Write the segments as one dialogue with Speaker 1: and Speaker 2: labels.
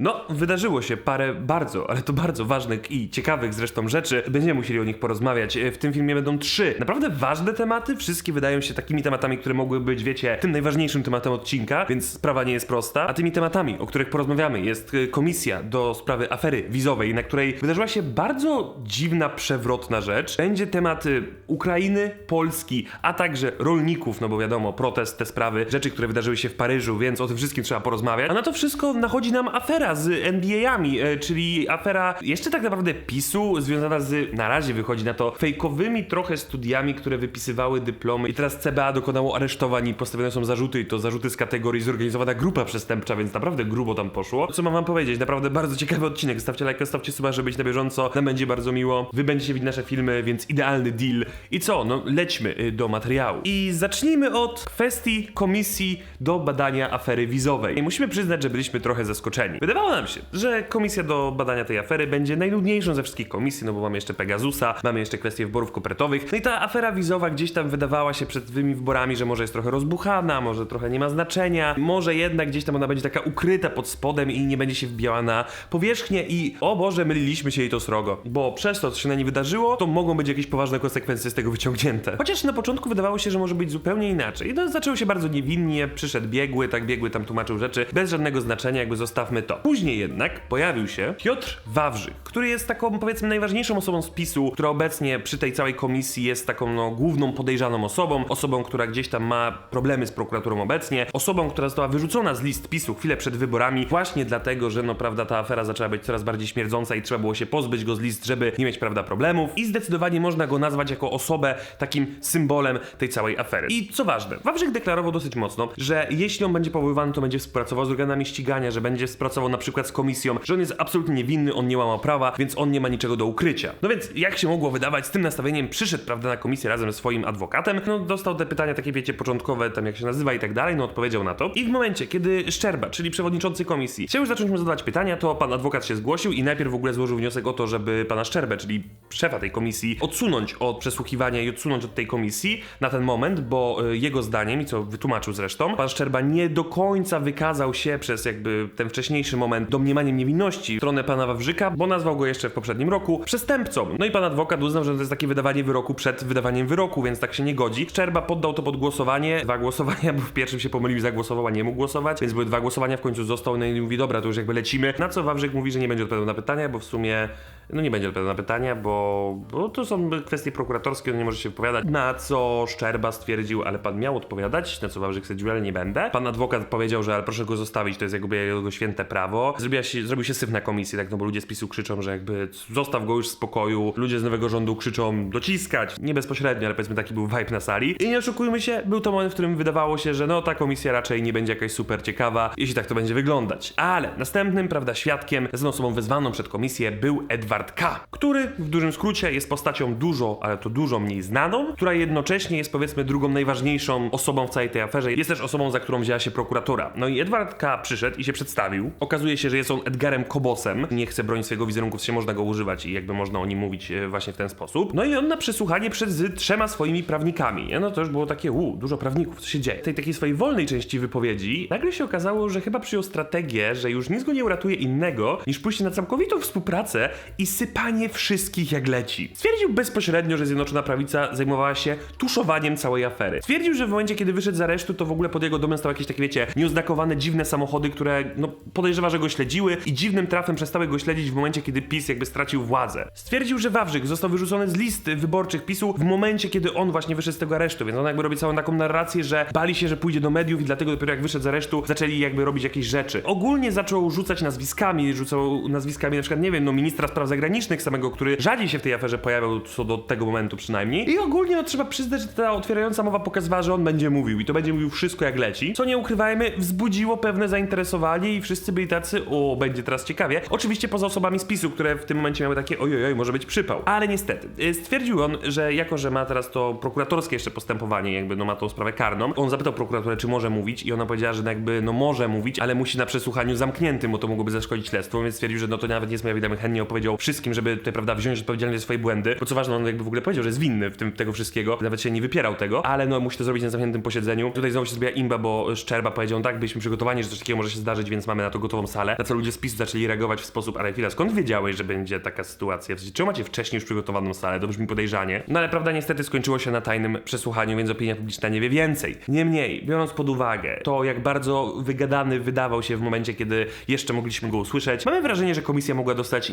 Speaker 1: No, wydarzyło się parę bardzo, ale to bardzo ważnych i ciekawych zresztą rzeczy. Będziemy musieli o nich porozmawiać. E, W tym filmie będą trzy naprawdę ważne tematy. Wszystkie wydają się takimi tematami, które mogły być, wiecie, tym najważniejszym tematem odcinka, więc sprawa nie jest prosta. A tymi tematami, o których porozmawiamy, jest e, komisja do sprawy afery wizowej, na której wydarzyła się bardzo dziwna, przewrotna rzecz. Będzie temat e, Ukrainy, Polski, a także rolników, no bo wiadomo, protest, te sprawy, rzeczy, które wydarzyły się w Paryżu, więc o tym wszystkim trzeba porozmawiać. A na to wszystko nachodzi nam afera z NBA-ami, e, czyli afera jeszcze tak naprawdę PiSu, związana z, na razie wychodzi na to, fejkowymi trochę studiami, które wypisywały dyplomy i teraz CBA dokonało aresztowań i postawione są zarzuty i to zarzuty z kategorii zorganizowana grupa przestępcza, więc naprawdę grubo tam poszło. Co mam wam powiedzieć? Naprawdę bardzo ciekawy odcinek. Stawcie lajka, stawcie suba, żeby być na bieżąco. Nam będzie bardzo miło. Wy będziecie widzieć nasze filmy, więc idealny deal. I co? No lećmy y, do materiału. I zacznijmy od kwestii komisji do badania afery wizowej. I musimy przyznać, że byliśmy trochę zaskoczeni. Wydawało nam się, że komisja do badania tej afery będzie najnudniejszą ze wszystkich komisji, no bo mamy jeszcze Pegasusa, mamy jeszcze kwestię wyborów kopertowych. No i ta afera wizowa gdzieś tam wydawała się przed tymi wyborami, że może jest trochę rozbuchana, może trochę nie ma znaczenia, może jednak gdzieś tam ona będzie taka ukryta pod spodem i nie będzie się wbijała na powierzchnię i o Boże, myliliśmy się i to srogo. Bo przez to, co się na niej wydarzyło, to mogą być jakieś poważne konsekwencje z tego wyciągnięte. Chociaż na początku wydawało się, że może być zupełnie inaczej. No zaczęło się bardzo niewinnie, przyszedł biegły, tak biegły tam tłumaczył rzeczy, bez żadnego znaczenia, jakby zostawmy to. Później jednak pojawił się Piotr Wawrzyk, który jest taką powiedzmy najważniejszą osobą z PiSu, która obecnie przy tej całej komisji jest taką no główną podejrzaną osobą, osobą, która gdzieś tam ma problemy z prokuraturą obecnie, osobą, która została wyrzucona z list PiSu chwilę przed wyborami, właśnie dlatego, że no prawda ta afera zaczęła być coraz bardziej śmierdząca i trzeba było się pozbyć go z list, żeby nie mieć prawda problemów. I zdecydowanie można go nazwać jako osobę takim symbolem tej całej afery. I co ważne, Wawrzyk deklarował dosyć mocno, że jeśli on będzie powoływany, to będzie współpracował z organami ścigania, że będzie współpracował na przykład z komisją, że on jest absolutnie niewinny, on nie łamał prawa, więc on nie ma niczego do ukrycia. No więc jak się mogło wydawać, z tym nastawieniem przyszedł prawda na komisję razem ze swoim adwokatem, no dostał te pytania takie wiecie początkowe, tam jak się nazywa i tak dalej, no odpowiedział na to. I w momencie, kiedy Szczerba, czyli przewodniczący komisji, chciał już zacząć mu zadawać pytania, to pan adwokat się zgłosił i najpierw w ogóle złożył wniosek o to, żeby pana Szczerbę, czyli szefa tej komisji, odsunąć od przesłuchiwania i odsunąć od tej komisji na ten moment, bo y, jego zdaniem, i co wytłumaczył zresztą, pan Szczerba nie do końca wykazał się przez jakby ten wcześniejszy moment domniemaniem niewinności w stronę pana Wawrzyka, bo nazwał go jeszcze w poprzednim roku przestępcą. No i pan adwokat uznał, że to jest takie wydawanie wyroku przed wydawaniem wyroku, więc tak się nie godzi. Szczerba poddał to pod głosowanie, dwa głosowania, bo w pierwszym się pomylił i zagłosował, a nie mógł głosować, więc były dwa głosowania, w końcu został, no i mówi, dobra, to już jakby lecimy. Na co Wawrzyk mówi, że nie będzie odpowiadał na pytania, bo w sumie no nie będzie odpowiadał na pytania, bo, bo to są kwestie prokuratorskie, on nie może się wypowiadać. Na co Szczerba stwierdził, ale pan miał odpowiadać, na co Wawrzyk stwierdził, ale nie będę. Pan adwokat powiedział, że ale proszę go zostawić, to jest jakby jego święte prawo. Zrobiła się, zrobił się syf na komisji, tak, no bo ludzie z PiSu krzyczą, że jakby zostaw go już w spokoju. Ludzie z nowego rządu krzyczą dociskać. Nie bezpośrednio, ale powiedzmy taki był vibe na sali. I nie oszukujmy się, był to moment, w którym wydawało się, że no ta komisja raczej nie będzie jakaś super ciekawa, jeśli tak to będzie wyglądać. Ale następnym, prawda, świadkiem, z osobą wezwaną przed komisję był Edward K., który w dużym skrócie jest postacią dużo, ale to dużo mniej znaną, która jednocześnie jest powiedzmy drugą najważniejszą osobą w całej tej aferze. Jest też osobą, za którą wzięła się prokuratura. No i Edward K. przyszedł i się przedstawił. Okazuje się, że jest on Edgarem Kobosem. Nie chce bronić swojego wizerunku, w sensie można go używać i jakby można o nim mówić e, właśnie w ten sposób. No i on na przesłuchanie przed z trzema swoimi prawnikami. No to już było takie, u, dużo prawników, co się dzieje. W tej takiej swojej wolnej części wypowiedzi nagle się okazało, że chyba przyjął strategię, że już nic go nie uratuje innego, niż pójście na całkowitą współpracę i sypanie wszystkich jak leci. Stwierdził bezpośrednio, że Zjednoczona Prawica zajmowała się tuszowaniem całej afery. Stwierdził, że w momencie, kiedy wyszedł z aresztu, to w ogóle pod jego domem stały jakieś takie, wiecie, nieoznakowane, dziwne samochody, które, no, podejrzewa, że go śledziły i dziwnym trafem przestały go śledzić w momencie, kiedy PiS jakby stracił władzę. Stwierdził, że Wawrzyk został wyrzucony z list wyborczych PiSu w momencie, kiedy on właśnie wyszedł z tego aresztu, więc on jakby robi całą taką narrację, że bali się, że pójdzie do mediów i dlatego dopiero jak wyszedł z aresztu, zaczęli jakby robić jakieś rzeczy. Ogólnie zaczął rzucać nazwiskami, rzucał nazwiskami na przykład, nie wiem, no ministra spraw zagranicznych samego, który rzadziej się w tej aferze pojawiał co do tego momentu przynajmniej. I ogólnie no, trzeba przyznać, że ta otwierająca mowa pokazywała, że on będzie mówił i to będzie mówił wszystko jak leci. Co nie ukrywajmy, wzbudziło pewne zainteresowanie i wszyscy byli tacy, o, będzie teraz ciekawie. Oczywiście poza osobami z PiSu, które w tym momencie miały takie, ojoj, może być przypał. Ale niestety, y, stwierdził on, że jako, że ma teraz to prokuratorskie jeszcze postępowanie, jakby no ma tą sprawę karną, on zapytał prokuraturę, czy może mówić i ona powiedziała, że jakby no może mówić, ale musi na przesłuchaniu zamkniętym, bo to mogłoby zaszkodzić śledztwu, więc stwierdził, że no to nawet nie jest moja chętnie opowiedział wszystkim, żeby tutaj, prawda, wziąć odpowiedzialność za swoje błędy, bo co ważne, on jakby w ogóle powiedział, że jest winny w tym tego wszystkiego, nawet się nie wypierał tego, ale no musi to zrobić na zamkniętym posiedzeniu. Tutaj znowu się zrobiła imba, bo Szczerba powiedział, tak, byliśmy przygotowani, że coś takiego może się zdarzyć, więc mamy na to gotową salę. Na co ludzie z PiSu zaczęli reagować w sposób, ale chwila, skąd wiedziałeś, że będzie taka sytuacja? W sensie, czemu macie wcześniej już przygotowaną salę? To brzmi podejrzanie. No ale prawda niestety skończyło się na tajnym przesłuchaniu, więc opinia publiczna nie wie więcej. Niemniej, biorąc pod uwagę to, jak bardzo wygadany wydawał się w momencie, kiedy jeszcze mogliśmy go usłyszeć, mamy wrażenie, że komisja mogła dostać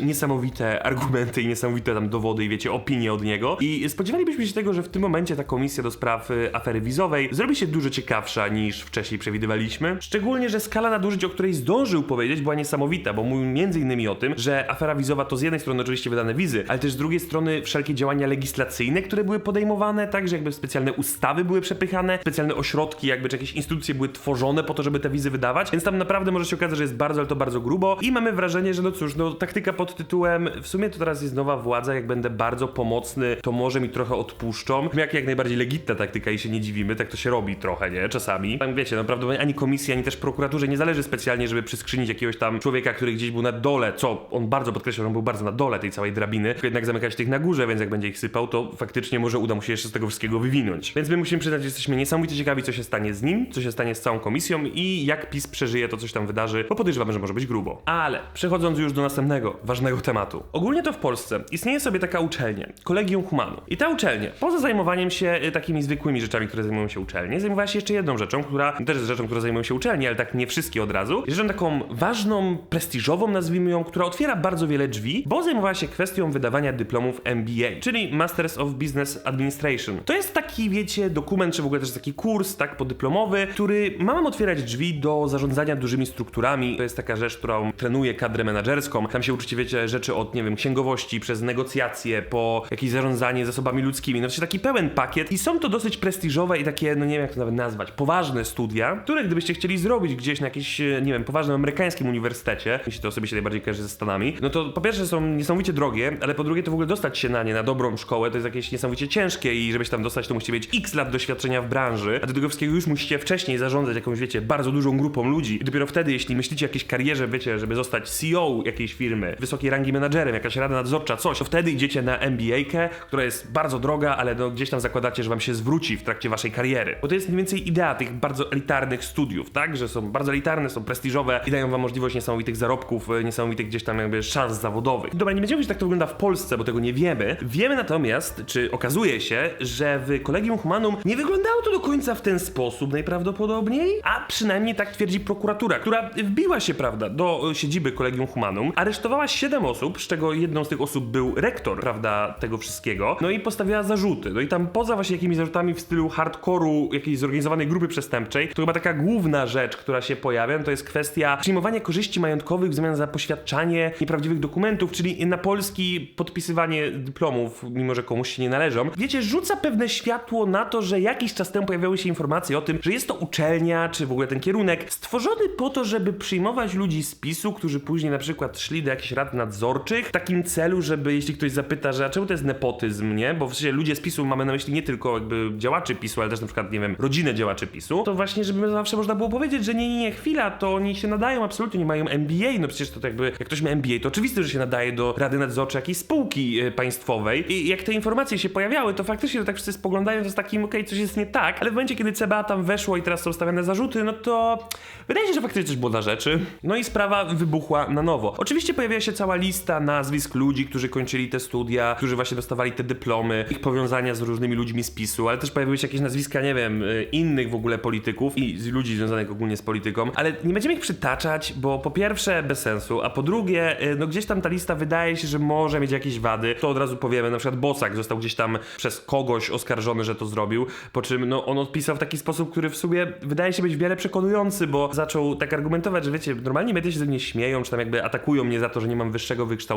Speaker 1: niesamowite argumenty i niesamowite tam dowody i wiecie, opinie od niego. I spodziewalibyśmy się tego, że w tym momencie ta komisja do spraw y, afery wizowej zrobi się dużo ciekawsza niż wcześniej przewidywaliśmy. Szczególnie, że skala nadużyć, o której zdążył powiedzieć, była niesamowita, bo mówił między innymi o tym, że afera wizowa to z jednej strony oczywiście wydane wizy, ale też z drugiej strony wszelkie działania legislacyjne, które były podejmowane, tak, że jakby specjalne ustawy były przepychane, specjalne ośrodki, jakby czy jakieś instytucje były tworzone po to, żeby te wizy wydawać, więc tam naprawdę może się okazać, że jest bardzo, ale to bardzo grubo i mamy wrażenie, że no cóż, no taktyka pod tytułem w sumie to teraz jest nowa władza, jak będę bardzo pomocny, to może mi trochę odpuszczą. Jak jak najbardziej legitna taktyka i się nie dziwimy, tak to się robi trochę, nie? Czasami. Tam wiecie, naprawdę ani komisji, ani też prokuraturze nie zależy specjalnie, żeby przyskrzynić jakiegoś tam człowieka, który gdzieś był na dole, co on bardzo podkreślał, że on był bardzo na dole tej całej drabiny, jednak zamykać tych na górze, więc jak będzie ich sypał, to faktycznie może uda mu się jeszcze z tego wszystkiego wywinąć. Więc my musimy przyznać, że jesteśmy niesamowicie ciekawi, co się stanie z nim, co się stanie z całą komisją i jak PiS przeżyje to, coś tam wydarzy, bo podejrzewamy, że może być grubo. Ale przechodząc już do następnego ważnego tematu. Ogólnie to w Polsce istnieje sobie taka uczelnia, Kolegium Humanu. I ta uczelnia, poza zajmowaniem się y, takimi zwykłymi rzeczami, które zajmują się uczelnie, zajmowała się jeszcze jedną rzeczą, która też jest rzeczą, która zajmują się uczelnie, ale tak nie wszystkie od razu. Rzeczą taką ważną, prestiżową, nazwijmy ją, która otwiera bardzo wiele drzwi, bo zajmowała się kwestią wydawania dyplomów MBA, czyli Masters of Business Administration. To jest taki, wiecie, dokument, czy w ogóle też taki kurs, tak, podyplomowy, który ma nam otwierać drzwi do zarządzania dużymi strukturami. To jest taka rzecz, którą trenuje kadrę menedżerską. Tam się uczycie, wiecie, rzeczy od, nie wiem, księgowości, przez negocjacje, po jakieś zarządzanie zasobami ludzkimi. No to taki pełen pakiet i są to dosyć prestiżowe i takie, no nie wiem jak to nawet nazwać, poważne studia, które gdybyście chcieli zrobić gdzieś na jakimś, e, nie wiem, poważnym amerykańskim uniwersytecie, mi się to osobiście najbardziej kojarzy ze Stanami, no to po pierwsze są niesamowicie drogie, ale po drugie to w ogóle dostać się na nie, na dobrą szkołę, to jest jakieś niesamowicie ciężkie i żebyś tam dostać, to musicie mieć x lat doświadczenia w branży, a do tego wszystkiego już musicie wcześniej zarządzać jakąś, wiecie, bardzo dużą grupą ludzi i dopiero wtedy, jeśli myślicie o jakiejś karierze, wiecie, żeby zostać CEO jakiejś firmy, wysokiej rangi menadżerem, jakaś rada nadzorcza, coś, to wtedy idziecie na MBA-kę, która jest bardzo droga, ale no gdzieś tam zakładacie, że wam się zwróci w trakcie waszej kariery. Bo to jest mniej więcej idea tych bardzo elitarnych studiów, tak? Że są bardzo elitarne, są prestiżowe i dają wam możliwość niesamowitych zarobków, e, niesamowitych gdzieś tam jakby szans zawodowych. Dobra, nie będziemy mówić, jak to wygląda w Polsce, bo tego nie wiemy. Wiemy natomiast, czy okazuje się, że w Kolegium Humanum nie wyglądało to do końca w ten sposób najprawdopodobniej, a przynajmniej tak twierdzi prokuratura, która wbiła się, prawda, do siedziby Kolegium Humanum, aresztowała 7 osób, czego jedną z tych osób był rektor, prawda, tego wszystkiego, no i postawiła zarzuty. No i tam poza właśnie jakimiś zarzutami w stylu hardkoru jakiejś zorganizowanej grupy przestępczej, to chyba taka główna rzecz, która się pojawia, to jest kwestia przyjmowania korzyści majątkowych w zamian za poświadczanie nieprawdziwych dokumentów, czyli na polski podpisywanie dyplomów, mimo że komuś się nie należą. Wiecie, rzuca pewne światło na to, że jakiś czas temu pojawiały się informacje o tym, że jest to uczelnia, czy w ogóle ten kierunek, stworzony po to, żeby przyjmować ludzi z PiSu, którzy później na przykład szli do jakichś rad nadzorczych, w takim celu, żeby jeśli ktoś zapyta, że a czemu to jest nepotyzm, nie? Bo w sensie ludzie z PiSu mamy na myśli nie tylko jakby działaczy PiSu, ale też na przykład, nie wiem, rodzinę działaczy PiSu, to właśnie, żeby zawsze można było powiedzieć, że nie, nie, nie, chwila, to oni się nadają, absolutnie nie mają MBA, no przecież to jakby, jak ktoś ma MBA, to oczywiste, że się nadaje do rady nadzorczej jakiejś spółki e, państwowej i jak te informacje się pojawiały, to faktycznie to tak wszyscy spoglądają, to z takim, okej, coś jest nie tak, ale w momencie, kiedy CBA tam weszło i teraz są stawiane zarzuty, no to wydaje się, że faktycznie coś było na rzeczy. No i sprawa wybuchła na nowo. Oczywiście pojawiła się cała lista nazwisk ludzi, którzy kończyli te studia, którzy właśnie dostawali te dyplomy, ich powiązania z różnymi ludźmi z PiSu, ale też pojawiły się jakieś nazwiska, nie wiem, y, innych w ogóle polityków i ludzi związanych ogólnie z polityką, ale nie będziemy ich przytaczać, bo po pierwsze bez sensu, a po drugie, y, no gdzieś tam ta lista wydaje się, że może mieć jakieś wady, to od razu powiemy, na przykład Bosak został gdzieś tam przez kogoś oskarżony, że to zrobił, po czym no on odpisał w taki sposób, który w sumie wydaje się być w miarę przekonujący, bo zaczął tak argumentować, że wiecie, normalnie media się ze mnie śmieją, czy tam jakby atakują mnie za to, że nie mam wyższego wykształcenia,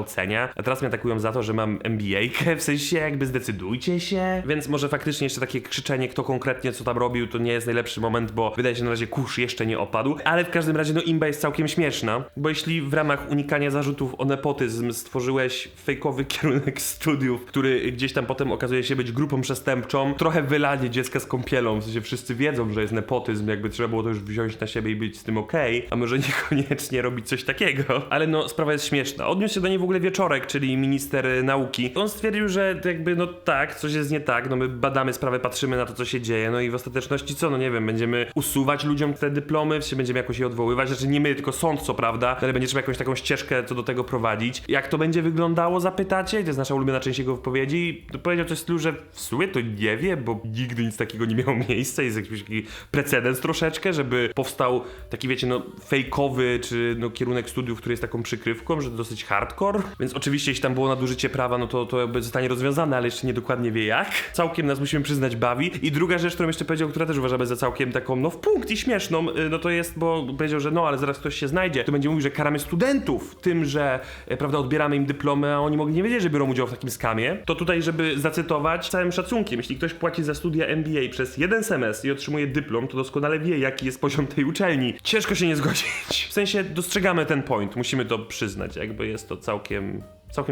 Speaker 1: a teraz mnie atakują za to, że mam MBA, w sensie jakby zdecydujcie się, więc może faktycznie jeszcze takie krzyczenie, kto konkretnie co tam robił, to nie jest najlepszy moment, bo wydaje się na razie kurz jeszcze nie opadł, ale w każdym razie no imba jest całkiem śmieszna, bo jeśli w ramach unikania zarzutów o nepotyzm stworzyłeś fejkowy kierunek studiów, który gdzieś tam potem okazuje się być grupą przestępczą, trochę wylanie dziecka z kąpielą, w sensie wszyscy wiedzą, że jest nepotyzm, jakby trzeba było to już wziąć na siebie i być z tym okej, a może niekoniecznie robić coś takiego, ale no sprawa jest śmieszna. Odniósł się do niej w ogóle Wieczorek, czyli minister nauki. On stwierdził, że jakby no tak, coś jest nie tak, no my badamy sprawę, patrzymy na to, co się dzieje, no i w ostateczności co, no nie wiem, będziemy usuwać ludziom te dyplomy, czy będziemy jakoś je odwoływać, znaczy nie my, tylko sąd co prawda, ale będzie trzeba jakąś taką ścieżkę co do tego prowadzić. Jak to będzie wyglądało, zapytacie? To jest nasza ulubiona część jego wypowiedzi. Powiedział coś w stylu, że w sumie to nie wie, bo nigdy nic takiego nie miało miejsca, jest jakiś taki precedens troszeczkę, żeby powstał taki, wiecie, no fejkowy, czy no kierunek studiów, który jest taką przykrywką, że dosyć hardcore, więc oczywiście jeśli tam było nadużycie prawa, no to to jakby zostanie rozwiązane, ale jeszcze nie dokładnie wie jak. Całkiem nas musimy przyznać bawi. I druga rzecz, którą jeszcze powiedział, która też uważamy za całkiem taką, no w punkt i śmieszną, y, no to jest, bo powiedział, że no, ale zaraz ktoś się znajdzie, to będzie mówił, że karamy studentów tym, że, e, prawda, odbieramy im dyplomy, a oni mogli nie wiedzieć, że biorą udział w takim skamie. To tutaj, żeby zacytować, całym szacunkiem, jeśli ktoś płaci za studia MBA przez jeden semestr i otrzymuje dyplom, to doskonale wie, jaki jest poziom tej uczelni. Ciężko się nie zgodzić. W sensie dostrzegamy ten point, musimy to przyznać, jakby jest to całkiem Całkiem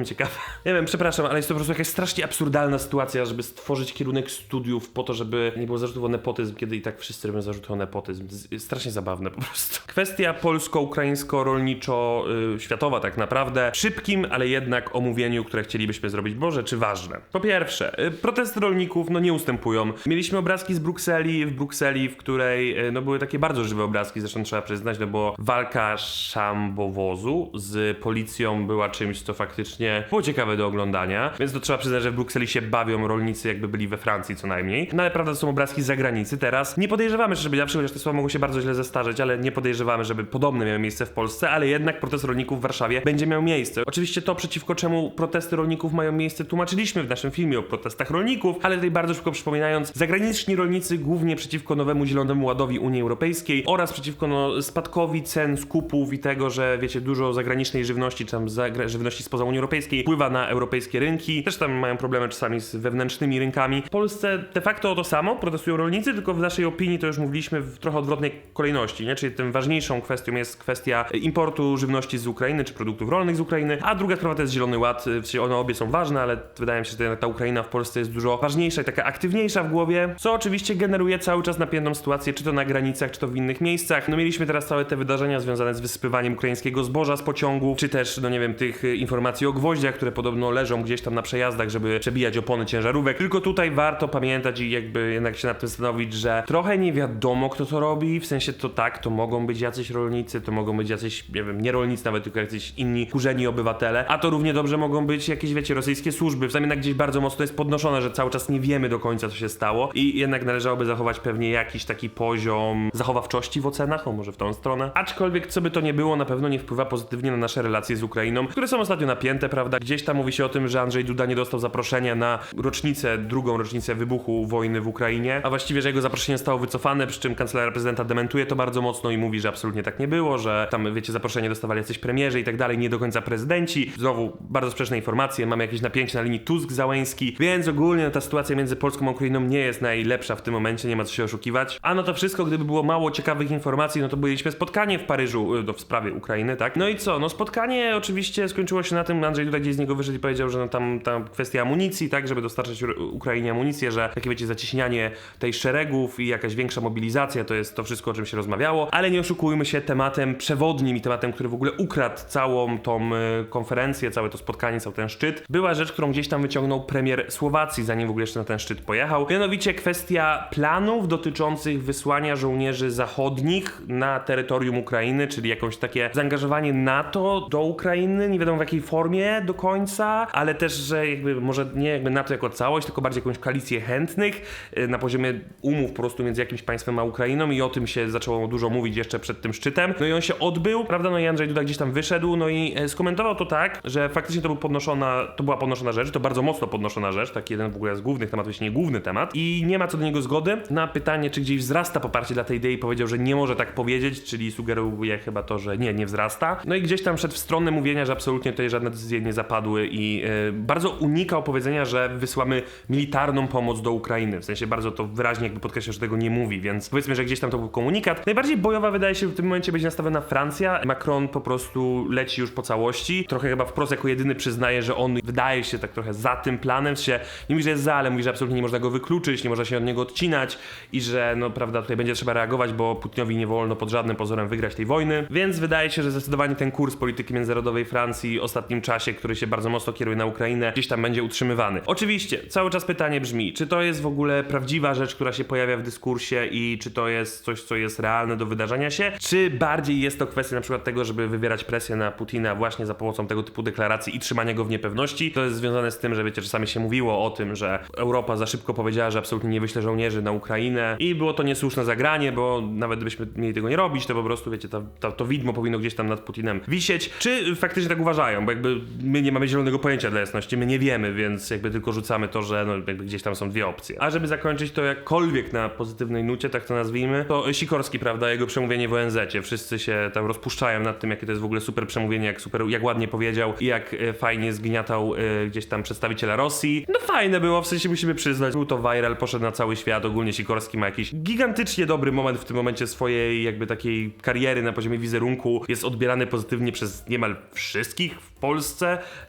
Speaker 1: ciekawe. Nie wiem, przepraszam, ale jest to po prostu jakaś strasznie absurdalna sytuacja, żeby stworzyć kierunek studiów po to, żeby nie było zarzutów o nepotyzm, kiedy i tak wszyscy robią zarzuty o nepotyzm. Strasznie zabawne po prostu. Kwestia polsko-ukraińsko-rolniczo-światowa tak naprawdę. Szybkim, ale jednak omówieniu, które chcielibyśmy zrobić, bo rzeczy ważne. Po pierwsze, y, protesty rolników no nie ustępują. Mieliśmy obrazki z Brukseli, w Brukseli, w której y, no były takie bardzo żywe obrazki, zresztą trzeba przyznać, no bo walka szambowozu z policją była czymś, co faktycznie było ciekawe do oglądania, więc to trzeba przyznać, że w Brukseli się bawią rolnicy, jakby byli we Francji co najmniej. No ale prawda, to są obrazki z zagranicy teraz. Nie podejrzewamy, żeby zawsze, chociaż te słowa mogą się bardzo źle zestarzeć, ale nie podejrzewamy, żeby podobne miały miejsce w Polsce, ale jednak protest rolników w Warszawie będzie miał miejsce. Oczywiście to, przeciwko czemu protesty rolników mają miejsce, tłumaczyliśmy w naszym filmie o protestach rolników, ale tutaj bardzo szybko przypominając, zagraniczni rolnicy głównie przeciwko nowemu zielonemu ładowi Unii Europejskiej oraz przeciwko no, spadkowi cen skupów i tego, że wiecie, dużo zagranicznej żywności, czy tam żywności spoza Unii Europejskiej wpływa na europejskie rynki. Też tam mają problemy czasami z wewnętrznymi rynkami. W Polsce de facto to samo protestują rolnicy, tylko w naszej opinii to już mówiliśmy w trochę odwrotnej kolejności, nie? Czyli tym ważniejszą kwestią jest kwestia importu żywności z Ukrainy, czy produktów rolnych z Ukrainy, a druga sprawa to jest Zielony Ład. One obie są ważne, ale wydaje mi się, że ta Ukraina w Polsce jest dużo ważniejsza i taka aktywniejsza w głowie, co oczywiście generuje cały czas napiętą sytuację, czy to na granicach, czy to w innych miejscach. No mieliśmy teraz całe te wydarzenia związane z wysypywaniem ukraińskiego zboża z pociągów, czy też, no nie wiem, tych informacji o gwoździach, które podobno leżą gdzieś tam na przejazdach, żeby przebijać opony ciężarówek. Tylko tutaj warto pamiętać i jakby jednak się nad tym zastanowić, że trochę nie wiadomo, kto to robi, w sensie to tak, to mogą być jacyś rolnicy, to mogą być jacyś, nie wiem, nie rolnicy nawet, tylko jacyś inni kurzeni obywatele, a to równie dobrze mogą być jakieś, wiecie, rosyjskie służby. W jednak gdzieś bardzo mocno jest podnoszone, że cały czas nie wiemy do końca, co się stało i jednak należałoby zachować pewnie jakiś taki poziom zachowawczości w ocenach, o może w tą stronę. Aczkolwiek, co by to nie było, na pewno nie wpływa pozytywnie na nasze relacje z Ukrainą, które są ostatnio napięte, prawda? Gdzieś tam mówi się o tym, że Andrzej Duda nie dostał zaproszenia na rocznicę, drugą rocznicę wybuchu wojny w Ukrainie, a właściwie, że jego zaproszenie zostało wycofane, przy czym kancelaria prezydenta dementuje to bardzo mocno i mówi, że absolutnie tak nie było, że tam, wiecie, zaproszenie dostawali jacyś premierzy i tak dalej, nie do końca prezydenci. Znowu bardzo sprzeczne informacje, mamy jakieś napięcie na linii Tusk-Załęski, więc ogólnie no, ta sytuacja między Polską a Ukrainą nie jest najlepsza w tym momencie, nie ma co się oszukiwać. A no to wszystko, gdyby było mało ciekawych informacji, no to byliśmy spotkanie w Paryżu no, w sprawie Ukrainy, tak? No i co? No spotkanie oczywiście skończyło się na tym, Andrzej Duda gdzieś z niego wyszedł i powiedział, że no tam, tam kwestia amunicji, tak, żeby dostarczać Ukrainie amunicję, że takie wiecie, zacieśnianie tej szeregów i jakaś większa mobilizacja to jest to wszystko, o czym się rozmawiało, ale nie oszukujmy się, tematem przewodnim i tematem, który w ogóle ukradł całą tą y, konferencję, całe to spotkanie, cały ten szczyt, była rzecz, którą gdzieś tam wyciągnął premier Słowacji, zanim w ogóle jeszcze na ten szczyt pojechał. Mianowicie kwestia planów dotyczących wysłania żołnierzy zachodnich na terytorium Ukrainy, czyli jakąś takie zaangażowanie NATO do Ukrainy, nie wiadomo w jakiej formie do końca, ale też, że jakby może nie jakby NATO jako całość, tylko bardziej jakąś koalicję chętnych y, na poziomie umów po prostu między jakimś państwem a Ukrainą i o tym się zaczęło dużo mówić jeszcze przed tym szczytem. No i on się odbył, prawda? No i Andrzej Duda gdzieś tam wyszedł, no i e, skomentował to tak, że faktycznie to, był podnoszona, to była podnoszona rzecz, to bardzo mocno podnoszona rzecz, taki jeden w ogóle z głównych tematów, jeśli nie główny temat i nie ma co do niego zgody. Na pytanie, czy gdzieś wzrasta poparcie dla tej idei, powiedział, że nie może tak powiedzieć, czyli sugeruje chyba to, że nie, nie wzrasta. No i gdzieś tam szedł w stronę mówienia, że absolutnie tutaj żadne decyzje nie zapadły i e, bardzo unikał powiedzenia, że wysyłamy militarną pomoc do Ukrainy. W sensie bardzo to wyraźnie jakby podkreśla, że tego nie mówi, więc powiedzmy, że gdzieś tam to był komunikat. Najbardziej bojowa wydaje się w tym momencie być nastawiona Francja. Macron po prostu leci już po całości. Trochę chyba wprost jako jedyny przyznaje, że on wydaje się tak trochę za tym planem. Sensie nie mówi, że jest za, ale mówi, że absolutnie nie można go wykluczyć, nie można się od niego odcinać i że no prawda, tutaj będzie trzeba reagować, bo Putinowi nie wolno pod żadnym pozorem wygrać tej wojny. Więc wydaje się, że zdecydowanie ten kurs polityki międzynarodowej Francji ostatnim czasem czasie, który się bardzo mocno kieruje na Ukrainę, gdzieś tam będzie utrzymywany. Oczywiście, cały czas pytanie brzmi, czy to jest w ogóle prawdziwa rzecz, która się pojawia w dyskursie i czy to jest coś, co jest realne do wydarzenia się, czy bardziej jest to kwestia na przykład tego, żeby wywierać presję na Putina właśnie za pomocą tego typu deklaracji i trzymania go w niepewności. To jest związane z tym, że wiecie, czasami się mówiło o tym, że Europa za szybko powiedziała, że absolutnie nie wyśle żołnierzy na Ukrainę i było to niesłuszne zagranie, bo nawet gdybyśmy mieli tego nie robić, to po prostu wiecie, to, to, to widmo powinno gdzieś tam nad Putinem wisieć. Czy faktycznie tak uważają? Bo jakby my nie mamy zielonego pojęcia dla jasności, my nie wiemy, więc jakby tylko rzucamy to, że no, jakby gdzieś tam są dwie opcje. A żeby zakończyć to jakkolwiek na pozytywnej nucie, tak to nazwijmy, to Sikorski, prawda, jego przemówienie w ONZ-cie. Wszyscy się tam rozpuszczają nad tym, jakie to jest w ogóle super przemówienie, jak super, jak ładnie powiedział i jak e, fajnie zgniatał e, gdzieś tam przedstawiciela Rosji. No fajne było, w sensie musimy przyznać, był to viral, poszedł na cały świat, ogólnie Sikorski ma jakiś gigantycznie dobry moment w tym momencie swojej jakby takiej kariery na poziomie wizerunku, jest odbierany pozytywnie przez niemal wszystkich w Polsce.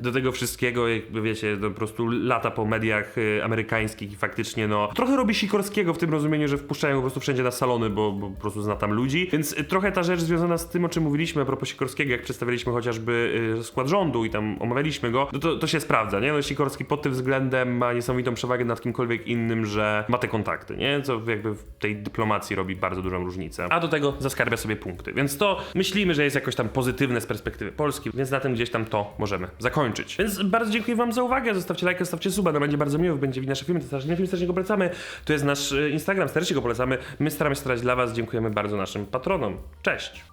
Speaker 1: Do tego wszystkiego, jakby wiecie, no, po prostu lata po mediach y, amerykańskich i faktycznie no trochę robi Sikorskiego w tym rozumieniu, że wpuszczają go po prostu wszędzie na salony, bo, bo po prostu zna tam ludzi. Więc y, trochę ta rzecz związana z tym, o czym mówiliśmy a propos Sikorskiego, jak przedstawiliśmy chociażby y, skład rządu i tam omawialiśmy go, no to, to się sprawdza, nie? No Sikorski pod tym względem ma niesamowitą przewagę nad kimkolwiek innym, że ma te kontakty, nie? Co jakby w tej dyplomacji robi bardzo dużą różnicę. A do tego zaskarbia sobie punkty. Więc to myślimy, że jest jakoś tam pozytywne z perspektywy Polski, więc na tym gdzieś tam to możemy zakończyć. Więc bardzo dziękuję wam za uwagę, zostawcie lajka, zostawcie suba, no będzie bardzo miło, będzie nasze filmy, to strasznie film, strasznie go polecamy. To jest nasz y, Instagram, serdecznie go polecamy. My staramy się starać dla was, dziękujemy bardzo naszym patronom. Cześć!